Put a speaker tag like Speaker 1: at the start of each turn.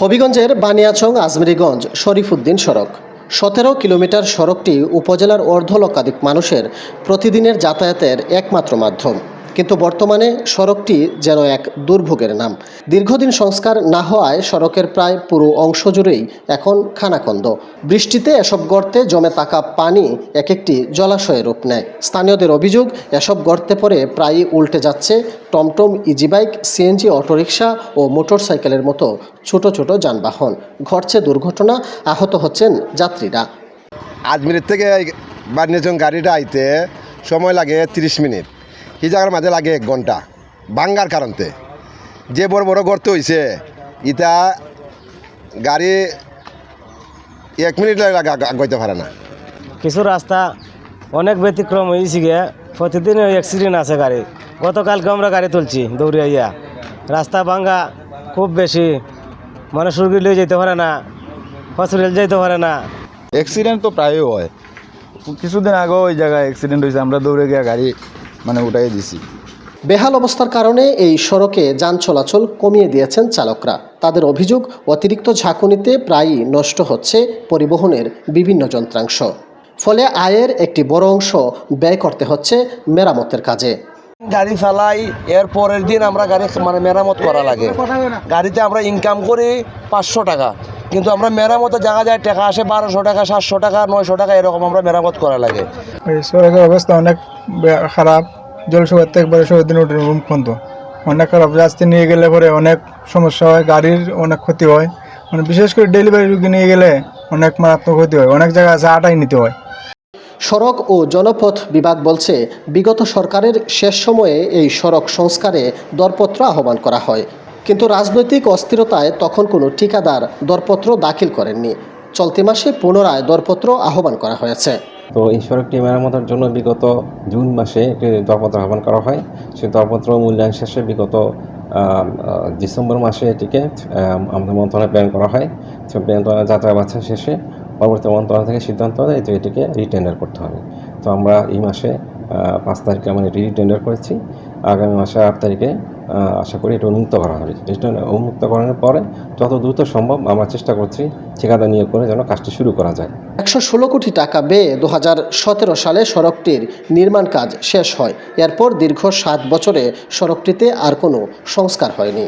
Speaker 1: হবিগঞ্জের বানিয়াছং আজমেরিগঞ্জ শরীফুদ্দিন সড়ক। সতেরো কিলোমিটার সড়কটি উপজেলার অর্ধ লক্ষাধিক মানুষের প্রতিদিনের যাতায়াতের একমাত্র মাধ্যম। কিন্তু বর্তমানে সড়কটি যেন এক দুর্ভোগের নাম। দীর্ঘদিন সংস্কার না হওয়ায় সড়কের প্রায় পুরো অংশ জুড়েই এখন খানাখন্দ। বৃষ্টিতে এসব গর্তে জমে থাকা পানি এক একটি জলাশয়ে রূপ নেয়। স্থানীয়দের অভিযোগ, এসব গর্তে পড়ে প্রায়ই উল্টে যাচ্ছে টমটম, ইজিবাইক, সিএনজি, অটোরিকশা ও মোটরসাইকেলের মতো ছোট ছোট যানবাহন। ঘটছে দুর্ঘটনা, আহত হচ্ছেন যাত্রীরা।
Speaker 2: আজমিরের থেকে বানিয়েছেন গাড়িটা আইতে সময় লাগে তিরিশ মিনিট। সেই জায়গার মাঝে লাগে এক ঘণ্টা বাঙ্গার কারণতে। যে বড় বড় গর্ত হয়েছে ইটা গাড়ি এক মিনিট লাগে আগাইতে পারে না।
Speaker 3: কিছু রাস্তা অনেক ব্যতিক্রম হয়েছে গিয়ে প্রতিদিন ওই অ্যাক্সিডেন্ট আছে গাড়ি। গতকালকে আমরা গাড়ি তুলছি দৌড়িয়া রাস্তা ভাঙ্গা খুব বেশি মানুষ রুগী লিয়ে যেতে পারে না হসপিটাল যেতে পারে না।
Speaker 4: অ্যাক্সিডেন্ট তো প্রায়ই হয়। কিছুদিন আগেও ওই জায়গায় অ্যাক্সিডেন্ট হয়েছে আমরা দৌড়ে গিয়ে গাড়ি মানে উঠাই দিছি।
Speaker 1: বেহাল অবস্থার কারণে এই সড়কে যান চলাচল কমিয়ে দিয়েছেন চালকরা। তাদের অভিযোগ অতিরিক্ত ঝাঁকুনিতে প্রায়ই নষ্ট হচ্ছে পরিবহনের বিভিন্ন যন্ত্রাংশ। ফলে আয়ের একটি বড় অংশ ব্যয় করতে হচ্ছে মেরামতের কাজে।
Speaker 5: গাড়ি চালাই এর পরের দিন আমরা গাড়ি মানে মেরামত করা লাগে। গাড়িতে আমরা ইনকাম করি পাঁচশো টাকা। কিন্তু আমরা মেরামতের জায়গা যায় টাকা আসে বারোশো টাকা সাতশো টাকা নয়শো টাকা এরকম আমরা মেরামত করা লাগে।
Speaker 6: এই সড়কের অবস্থা অনেক খারাপ। জল শুকাতে একবারে সবাই দিন উঠে রুম পর্যন্ত অনেক খারাপ। রাস্তায় নিয়ে গেলে পরে অনেক সমস্যা হয় গাড়ির অনেক ক্ষতি হয়। মানে বিশেষ করে ডেলিভারি রুগী নিয়ে গেলে অনেক মারাত্মক ক্ষতি হয়। অনেক জায়গায় আছে আটাই নিতে হয়।
Speaker 1: সড়ক ও জনপথ বিভাগ বলছে বিগত সরকারের শেষ সময়ে এই সড়ক সংস্কারে দরপত্র আহ্বান করা হয়। কিন্তু রাজনৈতিক অস্থিরতায় তখন কোনো ঠিকাদার দরপত্র দাখিল করেননি। চলতি মাসে পুনরায় দরপত্র আহ্বান করা হয়েছে।
Speaker 7: তো এই সড়কটি মেরামতের জন্য বিগত জুন মাসে একটি দরপত্র আহ্বান করা হয়। সেই দরপত্র মূল্যায়ন শেষে বিগত ডিসেম্বর মাসে এটিকে আমাদের মন্ত্রণালয়ে প্ল্যান করা হয়। তো মন্ত্রণালয় যাত্রা বাচ্চা শেষে পরবর্তী মন্ত্রণালয় থেকে সিদ্ধান্ত দেয় যে এটিকে রিটেন্ডার করতে হবে। তো আমরা এই মাসে পাঁচ তারিখে আমরা এটি রিটেন্ডার করেছি। আগামী মাসে আট তারিখে আশা করি এটা উন্মুক্ত করা হবে। এটা উন্মুক্ত করানোর পরে যত দ্রুত সম্ভব আমরা চেষ্টা করছি ঠিকাদার নিয়োগ করে যেন কাজটি শুরু করা যায়।
Speaker 1: একশো ষোলো কোটি টাকা ব্যয়ে দু হাজার সালে সড়কটির নির্মাণ কাজ শেষ হয়। এরপর দীর্ঘ সাত বছরে সড়কটিতে আর কোনো সংস্কার হয়নি।